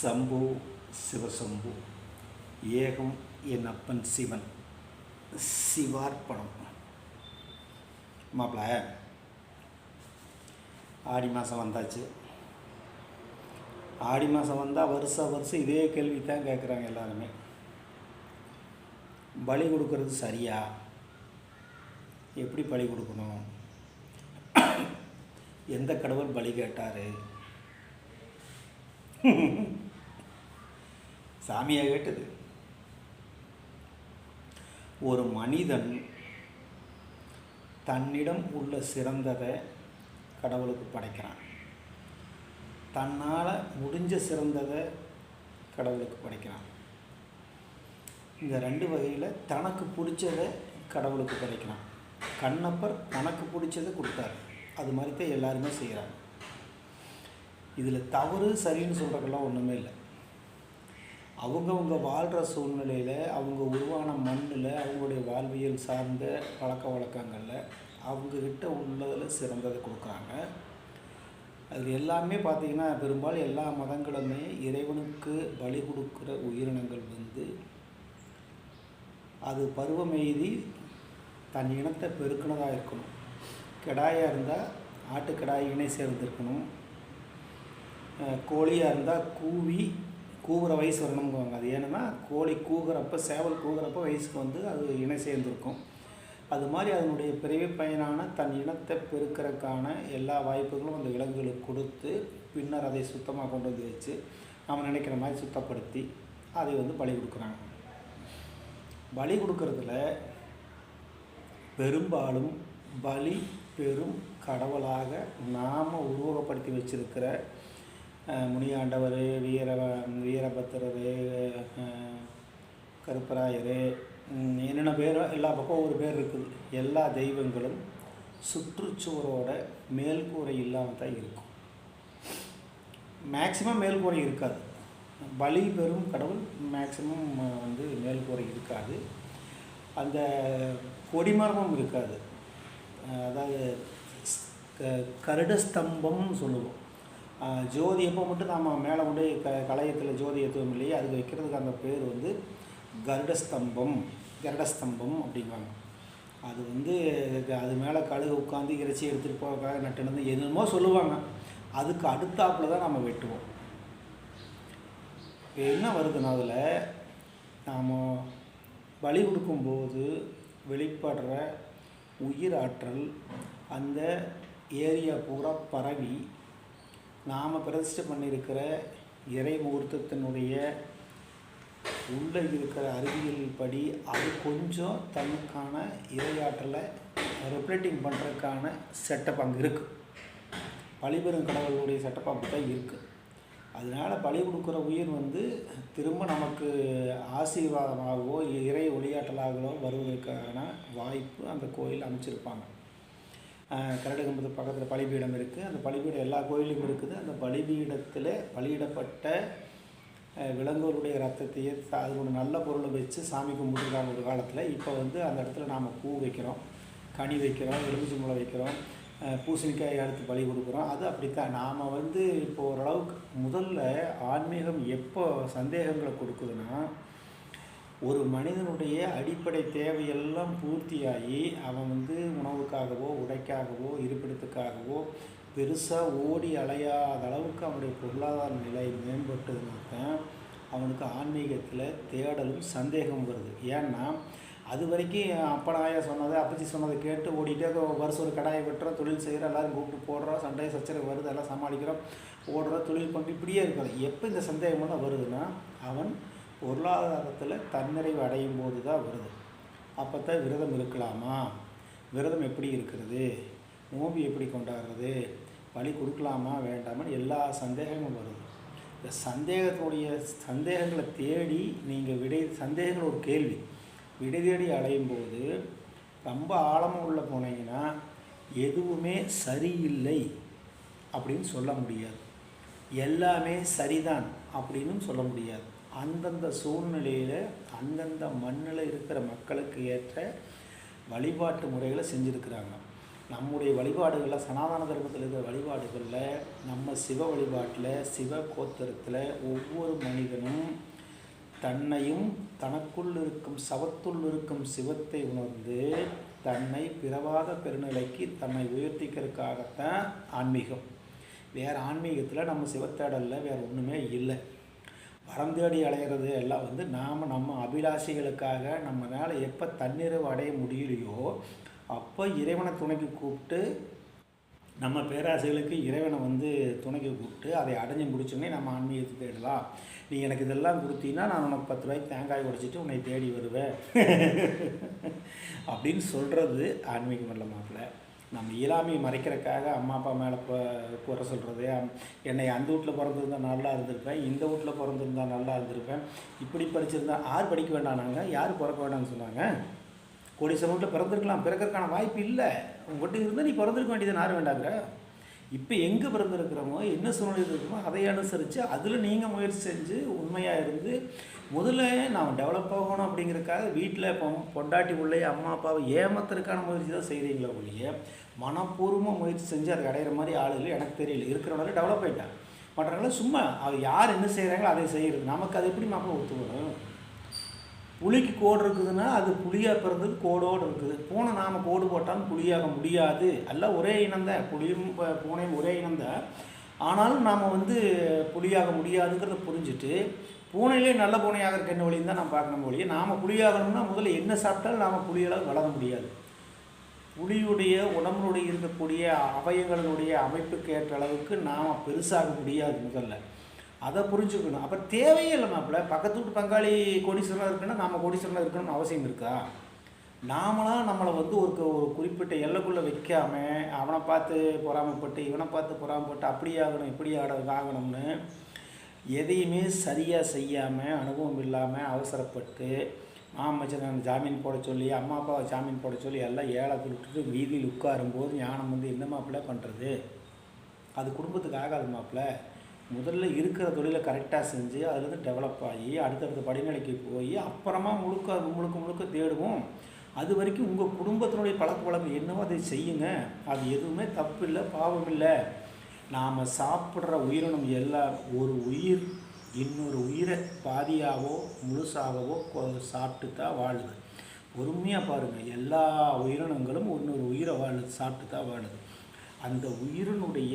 சம்பு சிவசம்பு ஏகம் என் அப்பன் சிவன் சிவார்ப்பணம். மாப்பிள ஆடி மாதம் வந்தாச்சு. ஆடி மாதம் வந்தால் வருஷம் வருஷம் இதே கேள்வி தான் கேட்குறாங்க எல்லாருமே. பலி கொடுக்கறது சரியா? எப்படி பலி கொடுக்கணும்? எந்த கடவுள் பலி கேட்டார்? சாமியாக கேட்டது. ஒரு மனிதன் தன்னிடம் உள்ள சிறந்ததை கடவுளுக்கு படைக்கிறான். தன்னால் முடிஞ்ச சிறந்ததை கடவுளுக்கு படைக்கிறான். இந்த ரெண்டு வகையில் தனக்கு பிடிச்சதை கடவுளுக்கு படைக்கிறான். கண்ணப்பர் தனக்கு பிடிச்சதை கொடுத்தாரு. அது மாதிரி தான் எல்லாருமே செய்கிறாங்க இதில் தவறு சரின்னு சொல்கிறதுக்கெல்லாம் ஒன்றுமே இல்லை. அவங்கவுங்க வாழ்கிற சூழ்நிலையில் அவங்க உருவான மண்ணில் அவங்களுடைய வாழ்வியல் சார்ந்த பழக்க வழக்கங்களில் அவங்கக்கிட்ட உள்ளதில் சிறந்ததை கொடுக்குறாங்க. அது எல்லாமே பார்த்திங்கன்னா பெரும்பாலும் எல்லா மதங்களுமே இறைவனுக்கு பலி கொடுக்குற உயிரினங்கள் வந்து அது பருவமெய்தி தன் இனத்தை பெருக்கினதாக இருக்கணும். கிடாயாக இருந்தால் ஆட்டுக்கிடாய் இணை சேர்ந்துருக்கணும். கோழியாக இருந்தால் கூவி கூவுற வயசு வரணுங்குவாங்க அது ஏன்னா கோழி கூகுறப்ப சேவல் கூகுறப்ப வயசுக்கு வந்து அது இணை சேர்ந்துருக்கும். அது மாதிரி அதனுடைய பிறவி பயனான தன் இனத்தை பெருக்கிறதுக்கான எல்லா வாய்ப்புகளும் அந்த விலங்குகளுக்கு கொடுத்து பின்னர் அதை சுத்தமாக கொண்டு வந்து வச்சு நம்ம நினைக்கிற மாதிரி சுத்தப்படுத்தி அதை வந்து பலி கொடுக்குறாங்க. பலி கொடுக்கறதுல பெரும்பாலும் பலி பெரும் கடவுளாக நாம் உருவகப்படுத்தி வச்சிருக்கிற முனியாண்டவர் வீர வீரபத்திரர் கருப்பராயர் என்னென்ன பேரோ எல்லா பக்கம் ஒரு பேர் இருக்குது. எல்லா தெய்வங்களும் சுற்றுச்சுவரோட மேல்கூரை இல்லாமல் தான் இருக்கும். மேக்சிமம் மேல்கூரை இருக்காது. பலி பெறும் கடவுள் மேக்சிமம் வந்து மேல்கூரை இருக்காது. அந்த கொடிமரமும் இருக்காது. அதாவது கருட ஸ்தம்பம்னு சொல்லுவோம். ஜோதி எப்போ மட்டும் நாம் மேலே கொண்டு க கலையத்தில் ஜோதி ஏற்றுவோம் இல்லையே? அது வைக்கிறதுக்கு அந்த பேர் வந்து கருடஸ்தம்பம். கருடஸ்தம்பம் அப்படிங்குவாங்க அது வந்து அது மேலே கழுகு உட்காந்து இறைச்சி எடுத்துகிட்டு போகிறக்காக நட்டுனது என்னமோ சொல்லுவாங்க. அதுக்கு அடுத்தாப்பில் தான் நம்ம வெட்டுவோம். என்ன வருதுன்னா அதில் நாம் பலி கொடுக்கும்போது வெளிப்படுற உயிர் ஆற்றல் அந்த ஏரியா பூரா பரவி நாம் பிரதிஷ்டை பண்ணியிருக்கிற இறை முகூர்த்தத்தினுடைய உள்ளே இருக்கிற அறிவியல் படி அது கொஞ்சம் தனக்கான இறையாற்றலை ரெப்ளேட்டிங் பண்ணுறதுக்கான செட்டப் அங்கே இருக்குது பழிபெரும் கடவுளுடைய செட்டப் அப்படி தான் இருக்குது அதனால் பலி கொடுக்குற உயிர் வந்து திரும்ப நமக்கு ஆசீர்வாதமாகவோ இறை ஒளியாற்றலாகவோ வருவதற்கான வாய்ப்பு அந்த கோயில் அமைச்சிருப்பாங்க. கரடுகம்பத்து பக்கத்தில் பலிபீடம் இருக்குது அந்த பலிபீடம் எல்லா கோயிலும் இருக்குது. அந்த பலிபீடத்தில் பலியிடப்பட்ட விலங்குகளுடைய ரத்தத்தையே ஒரு நல்ல பொருளை வச்சு சாமி கும்பிட்டுருக்காங்க ஒரு காலத்தில். இப்போ வந்து அந்த இடத்துல நாம் பூ வைக்கிறோம் கனி வைக்கிறோம் எலுமிச்சி வைக்கிறோம். பூசணிக்காய் அடுத்து பலி கொடுக்குறோம். அது அப்படித்தான் நாம் வந்து இப்போ ஓரளவுக்கு முதல்ல ஆன்மீகம் எப்போ சந்தேகங்களை கொடுக்குதுன்னா ஒரு மனிதனுடைய அடிப்படை தேவையெல்லாம் பூர்த்தியாகி அவன் வந்து உணவுக்காகவோ உடைக்காகவோ இருப்பிடத்துக்காகவோ பெருசாக ஓடி அலையாத அளவுக்கு அவனுடைய பொருளாதார நிலை மேம்பட்டதுனால தான் அவனுக்கு ஆன்மீகத்தில் தேடலும் சந்தேகம் வருது. ஏன்னா அது வரைக்கும் அப்பனாயா சொன்னதை அப்பச்சி சொன்னதை கேட்டு ஓடிட்டே வருஷம் ஒரு கடாயை வெட்டுறோம் தொழில் செய்கிறோம் எல்லோரும் கூப்பிட்டு போடுறோம் சண்டை சச்சரவு வருது எல்லாம் சமாளிக்கிறோம் ஓடுறோம் தொழில் பண்ணி இப்படியே இருக்கிறது எப்போ இந்த சந்தேகம்லாம் வருதுன்னா அவன் பொருளாதாரத்தில் தன்னிறைவு அடையும் போது தான் வருது. அப்போ தான் விரதம் இருக்கலாமா? விரதம் எப்படி இருக்கிறது? நோம்பு எப்படி கொண்டாடுறது? வழி கொடுக்கலாமா வேண்டாமான்னு எல்லா சந்தேகமும் வருது. இந்த சந்தேகத்துடைய சந்தேகங்களை தேடி நீங்கள் விடை சந்தேகங்கள் ஒரு கேள்வி. விடை தேடி அடையும் போது ரொம்ப ஆழமாக உள்ள போனீங்கன்னா எதுவுமே சரியில்லை அப்படின்னு சொல்ல முடியாது. எல்லாமே சரிதான் அப்படின்னு சொல்ல முடியாது. அந்தந்த சூழ்நிலையில் அந்தந்த மண்ணில் இருக்கிற மக்களுக்கு ஏற்ற வழிபாட்டு முறைகளை செஞ்சுருக்கிறாங்க. நம்முடைய வழிபாடுகளில் சனாதன தர்மத்தில் இருக்கிற வழிபாடுகளில் நம்ம சிவ வழிபாட்டில் சிவ கோத்திரத்தில் ஒவ்வொரு மனிதனும் தன்னையும் தனக்குள் இருக்கும் சவத்துள் இருக்கும் சிவத்தை உணர்ந்து தன்னை பிறவாத பெருநிலைக்கு தன்னை உயர்த்திக்கிறதுக்காகத்தான் ஆன்மீகம். வேறு ஆன்மீகத்தில் நம்ம சிவத்தேடலில் வேறு ஒன்றுமே இல்லை. வரம் தேடி அலைகிறது எல்லாம் வந்து நாம் நம்ம அபிலாஷைகளுக்காக நம்மளால் எப்போ தன்னிறைவு அடைய முடியலையோ அப்போ இறைவனை துணைக்கு கூப்பிட்டு நம்ம பேராசைகளுக்கு இறைவனை வந்து துணைக்கு கூப்பிட்டு அதை அடைஞ்சு முடிச்சோடனே நம்ம ஆன்மீகத்தை தேடலாம். நீ எனக்கு இதெல்லாம் கொடுத்தீங்கன்னா நான் உனக்கு பத்து ரூபாய்க்கு தேங்காய் உடைச்சிட்டு உன்னை தேடி வருவேன். அப்படின்னு சொல்கிறது ஆன்மீகம் இல்லை மாப்பிள்ள நம்ம இயலாமையை மறைக்கிறதுக்காக அம்மா அப்பா மேலே குறை சொல்கிறது என்னை அந்த வீட்டில் பிறந்திருந்தா நல்லா இருந்திருப்பேன் இந்த வீட்டில் பிறந்திருந்தா நல்லா இருந்திருப்பேன். இப்படி படிச்சிருந்தா யார் படிக்க வேண்டானாங்க யார் பிறக்க வேண்டாம்னு சொன்னாங்க? கோடீஸ்வரன் வீட்டில் பிறந்திருக்கலாம் பிறக்கிறதுக்கான வாய்ப்பு இல்லை. உங்கள்கிட்ட இருந்தால் நீ பிறந்திருக்க வேண்டியது யாரும் வேண்டாங்கிற? இப்போ எங்கே பிறந்திருக்கிறோமோ என்ன சூழ்நிலை இருக்குமோ அதை அனுசரித்து அதில் நீங்கள் முயற்சி செஞ்சு உண்மையாக இருந்து முதல்ல நாம் டெவலப் ஆகணும் அப்படிங்கிறக்காக வீட்டில் இப்போ பொண்டாட்டி பிள்ளை அம்மா அப்பாவை ஏமாத்துறதுக்கான முயற்சி தான் செய்கிறீங்களா ஒழிய மனப்பூர்வமாக முயற்சி செஞ்சு அதை அடையிற மாதிரி ஆளுகள் எனக்கு தெரியல. இருக்கிறவனால டெவலப் ஆகிட்டான் மற்றவங்களாம் சும்மா அவள் யார் என்ன செய்கிறாங்களோ அதை செய்கிறது நமக்கு அது எப்படி மாப்பிள்ள ஒத்துக்கணும்? புலிக்கு கோடு இருக்குதுன்னா அது புலியாக பிறந்தது கோடோடு இருக்குது. பூனை நாம் கோடு போட்டாலும் புலியாக முடியாது. எல்லாம் ஒரே இனம்தான். புலியும் பூனையும் ஒரே இனம்தான். ஆனாலும் நாம் வந்து புலியாக முடியாதுங்கிறத புரிஞ்சுட்டு பூனையிலே நல்ல பூனையாக இருக்க என்ன வழின்னு தான் நம்ம பார்க்கணும் ஒழிய நாம் புலியாகணும்னா முதல்ல என்ன சாப்பிட்டாலும் நாம் புலியெல்லாம் வளர முடியாது. புலியுடைய உடம்புடைய இருக்கக்கூடிய அவயங்களுடைய அமைப்புக்கு ஏற்ற அளவுக்கு நாம் பெருசாக முடியாது முதல்ல. அதை புரிஞ்சுக்கணும். அப்போ தேவையே இல்லை மாப்பிள்ள பக்கத்து வீட்டு பங்காளி கோடீஸ்வரனாக இருக்குன்னா நாம் கோடீஸ்வரனாக இருக்கணும்னு அவசியம் இருக்கா? நாமளாம் நம்மளை வந்து ஒரு ஒரு குறிப்பிட்ட எல்லைக்குள்ளே வைக்காமல் அவனை பார்த்து பொறாமைப்பட்டு இவனை பார்த்து பொறாமைப்பட்டு அப்படி ஆகணும் இப்படி ஆட ஆகணும்னு எதையுமே சரியாக செய்யாமல் அனுபவம் இல்லாமல் அவசரப்பட்டு மாமச்சன் ஜாமீன் போட சொல்லி அம்மா அப்பாவை ஜாமீன் போட சொல்லி எல்லாம் ஏழை விட்டுட்டு வீதியில் உட்காரும்போது ஞானம் வந்து என்ன மாப்பிள்ளை பண்ணுறது அது குடும்பத்துக்கு ஆகாது மாப்பிள்ளை முதல்ல இருக்கிற தொழிலை கரெக்டாக செஞ்சு அதுலேருந்து டெவலப் ஆகி அடுத்தடுத்த படிநிலைக்கு போய் அப்புறமா முழுக்க முழுக்க முழுக்க தேடுவோம். அது வரைக்கும் உங்கள் குடும்பத்தினுடைய பழக்க வழக்கம் என்னவோ அதை செய்யுங்க. அது எதுவுமே தப்பு இல்லை பாவம் இல்லை நாம் சாப்பிட்ற உயிரினம் எல்லாம் ஒரு உயிர் இன்னொரு உயிரை பாதியாகவோ முழுசாகவோ சாப்பிட்டு தான் வாழுது. பொறுமையாக பாருங்கள் எல்லா உயிரினங்களும் இன்னொரு உயிரை வாழுது சாப்பிட்டு தான் வாழுது. அந்த உயிரினுடைய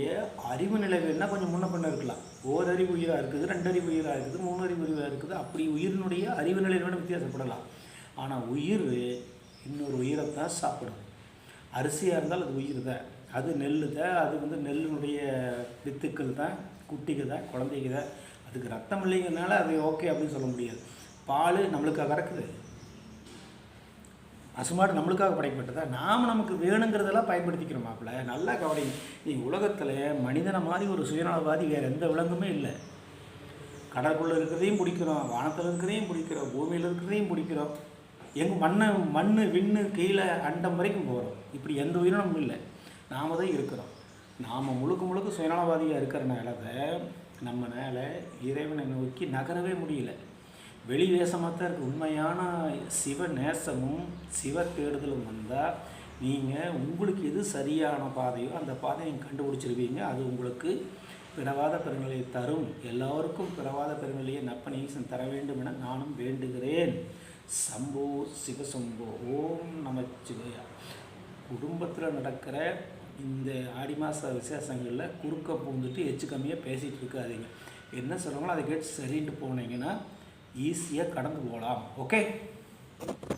அறிவு நிலவுன்னா கொஞ்சம் முன்ன பண்ண இருக்கலாம். ஓரறிவு உயிராக இருக்குது ரெண்டறிவு உயிராக இருக்குது மூணு அறிவு உயிராக இருக்குது. அப்படி உயிரினுடைய அறிவு நிலை வேணும் வித்தியாசப்படலாம். ஆனால் உயிர் இன்னொரு உயிரை தான் சாப்பிடும். அரிசியாக இருந்தால் அது உயிர் தான். அது நெல் தான். அது வந்து நெல்லினுடைய வித்துக்கள் தான். குட்டிக்கு தான் குழந்தைக்கு தான். அதுக்கு ரத்தம் இல்லைங்கிறதுனால அது ஓகே அப்படின்னு சொல்ல முடியாது. பால் நம்மளுக்காக கறக்குது. அசுமாடு நம்மளுக்காக படைக்கப்பட்டதா? நாம் நமக்கு வேணுங்கிறதெல்லாம் பயன்படுத்திக்கிறோம் மாப்பிள்ள. நல்லா கவனி நீ உலகத்தில் மனிதனை மாதிரி ஒரு சுயநலவாதி வேறு எந்த விலங்குமே இல்லை. கடற்குள்ளே இருக்கிறதையும் பிடிக்கிறோம் வானத்தில் இருக்கிறதையும் பிடிக்கிறோம் பூமியில் இருக்கிறதையும் பிடிக்கிறோம். எங்கள் மண்ணை மண் விண்ணு கீழே அண்டம் வரைக்கும் போகிறோம் இப்படி எந்த உயிரினமும் இல்லை. நாம தான் இருக்கிறோம். நாம் முழுக்க முழுக்க சுயநலவாதியாக இருக்கிறனால நம்ம மேலே இறைவனை நோக்கி நகரவே முடியல. வெளி வேஷமாக தான் இருக்குது உண்மையான சிவ நேசமும் சிவ தேடுதலும் வந்தால் நீங்கள் உங்களுக்கு எது சரியான பாதையோ அந்த பாதையை நீங்கள் கண்டுபிடிச்சிருவீங்க. அது உங்களுக்கு பிறவாத பெருநிலையை தரும். எல்லோருக்கும் பிறவாத பெருநிலையை நப்பனீசன் தர வேண்டும் என நானும் வேண்டுகிறேன். சம்போ சிவசம்போ. ஓம் நமச்சிவையா. குடும்பத்தில் நடக்கிற இந்த ஆடி மாத விசேஷங்களில் குறுக்க பூந்துட்டு எச்சு கம்மியாக பேசிகிட்டு இருக்காதீங்க. என்ன சொல்கிறாங்களோ அதை கேட்டு சரின்ட்டு போனீங்கன்னா ஈஸியாக கடந்து போகலாம். ஓகே